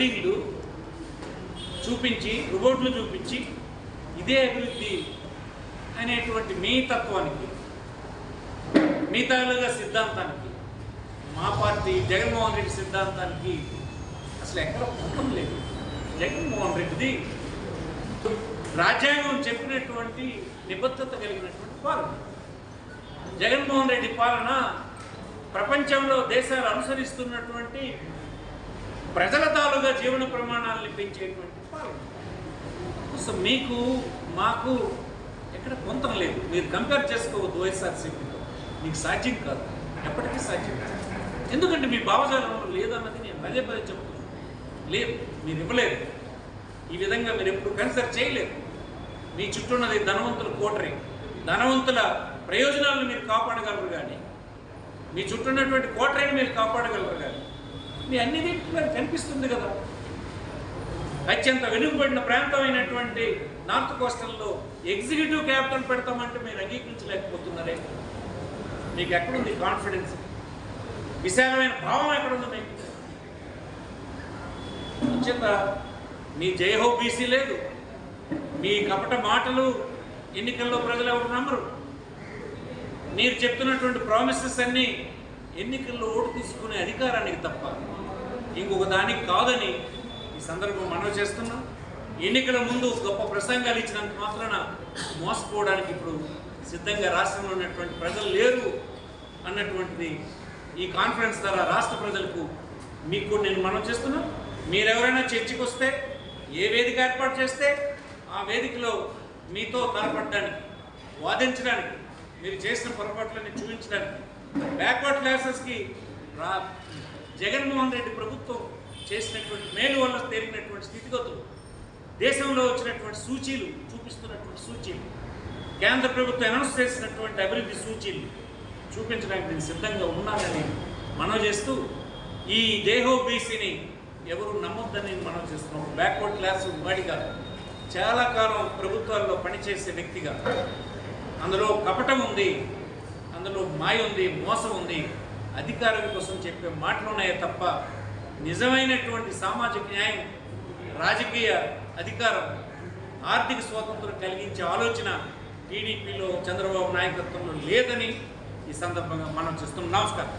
బిల్డింగ్లు చూపించి రోడ్లు చూపించి ఇదే అభివృద్ధి అనేటువంటి మీ తత్వానికి మీ తాలూగా సిద్ధాంతానికి మా పార్టీ జగన్మోహన్ రెడ్డి సిద్ధాంతానికి అసలు ఎక్కడ పొందం లేదు. జగన్మోహన్ రెడ్డిది రాజ్యాంగం చెప్పినటువంటి నిబద్ధత కలిగినటువంటి పాలన. జగన్మోహన్ రెడ్డి పాలన ప్రపంచంలో దేశాలు అనుసరిస్తున్నటువంటి ప్రజల తాలూగా జీవన ప్రమాణాలని పెంచేటువంటి పాలన. సో మీకు మాకు ఎక్కడ పొంతం లేదు. మీరు కంపేర్ చేసుకోవద్దు వైఎస్ఆర్సీపీతో మీకు సాధ్యం కాదు. ఎప్పటికీ సాధ్యం కాదు. ఎందుకంటే మీ భావజాలంలో లేదన్నది నేను పదే పదే చెప్తున్నాను. లేదు మీరు ఇవ్వలేదు. ఈ విధంగా మీరు ఎప్పుడు కన్సిడర్ చేయలేదు. మీ చుట్టూ ఉన్నది ధనవంతుల కోటరీ. ధనవంతుల ప్రయోజనాలను మీరు కాపాడగలరు కానీ మీ చుట్టూ ఉన్నటువంటి కోటరీని మీరు కాపాడగలరు కానీ మీ అన్ని దీంట్లో కనిపిస్తుంది కదా. అత్యంత వెనుకబడిన ప్రాంతం అయినటువంటి నార్త్ కోస్టల్లో ఎగ్జిక్యూటివ్ క్యాపిటల్ పెడతామంటే మీరు అంగీకరించలేకపోతున్నారే. మీకు ఎక్కడుంది కాన్ఫిడెన్స్? విశాలమైన భావం ఎక్కడుంది మీకు? అంచేత మీ జయహో బీసీ లేదు. మీ కపట మాటలు ఎన్నికల్లో ప్రజలు ఎవరు నమ్మరు? మీరు చెప్తున్నటువంటి ప్రామిసెస్ అన్నీ ఎన్నికల్లో ఓటు తీసుకునే అధికారానికి తప్ప ఇంకొక దానికి కాదని ఈ సందర్భం మనం చేస్తున్నాం. ఎన్నికల ముందు గొప్ప ప్రసంగాలు ఇచ్చినంత మాత్రాన మోసపోవడానికి ఇప్పుడు సిద్ధంగా రాష్ట్రంలో ఉన్నటువంటి ప్రజలు లేరు అన్నటువంటిది ఈ కాన్ఫరెన్స్ ద్వారా రాష్ట్ర ప్రజలకు మీకు కూడా నేను మనం చేస్తున్నాం. మీరెవరైనా చర్చకు వస్తే ఏ వేదిక ఏర్పాటు చేస్తే ఆ వేదికలో మీతో తలపడడానికి వాదించడానికి మీరు చేసిన పొరపాట్లని చూపించడానికి బ్యాక్వర్డ్ క్లాసెస్కి రా జగన్మోహన్ రెడ్డి ప్రభుత్వం చేసినటువంటి మేలు వల్ల తేలినటువంటి స్థితిగతులు దేశంలో వచ్చినటువంటి సూచీలు చూపిస్తున్నటువంటి సూచీలు కేంద్ర ప్రభుత్వం అనౌన్స్ చేసినటువంటి అభివృద్ధి సూచీలు చూపించడానికి నేను సిద్ధంగా ఉన్నానని మనం చేస్తూ ఈ దేహో బీసీని ఎవరు నమ్మొద్దని మనం చేస్తున్నాం. బ్యాక్వర్డ్ క్లాస్ వాడిగా చాలా కాలం ప్రభుత్వాల్లో పనిచేసే వ్యక్తిగా అందులో కపటం ఉంది. అందులో మాయ ఉంది మోసం ఉంది అధికారం కోసం చెప్పే మాటలు ఉన్నాయే తప్ప నిజమైనటువంటి సామాజిక న్యాయం రాజకీయ అధికారం ఆర్థిక స్వాతంత్రం కలిగించే ఆలోచన టీడీపీలో చంద్రబాబు నాయకత్వంలో లేదని ఈ సందర్భంగా మనం చేస్తున్నాం. నమస్కారం.